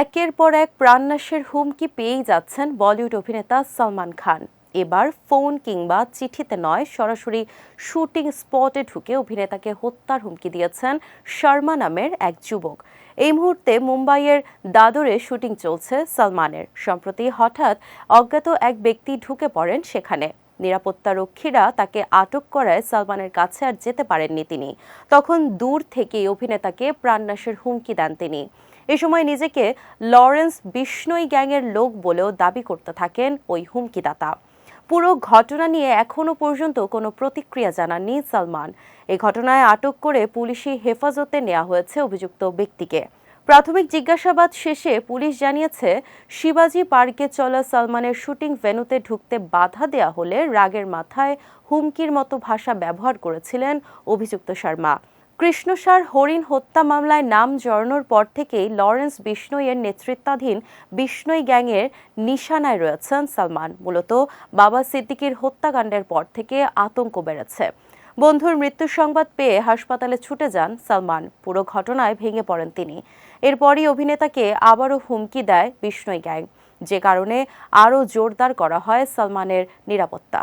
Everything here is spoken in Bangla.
একের পর এক প্রাণনাশের হুমকি পেয়েই যাচ্ছেন বলিউড অভিনেতা সলমান খান। এবার ফোন কিংবা চিঠিতে নয়, সরাসরি শুটিং স্পটে ঢুকে অভিনেতাকে হত্যার হুমকি দিয়েছেন শর্মা নামের এক যুবক। এই মুহূর্তে মুম্বাইয়ের দাদরে শুটিং চলছে সলমানের। সম্প্রতি হঠাৎ অজ্ঞাত এক ব্যক্তি ঢুকে পড়েন সেখানে। নিরাপত্তারক্ষীরা তাকে আটক করায় সালমানের কাছে আর যেতে পারেননি তিনি। তখন দূর থেকেই অভিনেতাকে প্রাণনাশের হুমকি দেন তিনি। এ সময় নিজেকে লরেন্স বিষ্ণই গ্যাংয়ের লোক বলেও দাবি করতে থাকেন ওই হুমকিদাতা। পুরো ঘটনা নিয়ে এখনও পর্যন্ত কোনো প্রতিক্রিয়া জানাননি সালমান। এই ঘটনায় আটক করে পুলিশি হেফাজতে নেওয়া হয়েছে অভিযুক্ত ব্যক্তিকে। প্রাথমিক জিজ্ঞাসাবাদ শেষে পুলিশ জানিয়েছে, শিবাজি পার্কে চলা সালমানের শুটিং ভেনুতে ঢুকতে বাধা দেয়া হলে রাগের মাথায় হুমকির মতো ভাষা ব্যবহার করেছিলেন অভিযুক্ত শর্মা। কৃষ্ণসার হরিণ হত্যা মামলায় নাম জড়ানোর পর থেকেই লরেন্স বিষ্ণইয়ের নেতৃত্বাধীন বিষ্ণই গ্যাংয়ের নিশানায় রয়েছেন সালমান। মূলত বাবা সিদ্দিকির হত্যাকাণ্ডের পর থেকে আতঙ্ক বেড়েছে। বন্ধুর মৃত্যুর সংবাদ পেয়ে হাসপাতালে ছুটে যান সালমান। পুরো ঘটনায় ভেঙে পড়েন তিনি। এরপরই অভিনেতাকে আবারও হুমকি দেয় বিষ্ণই গ্যাং। যে কারণে আরও জোরদার করা হয় সালমানের নিরাপত্তা।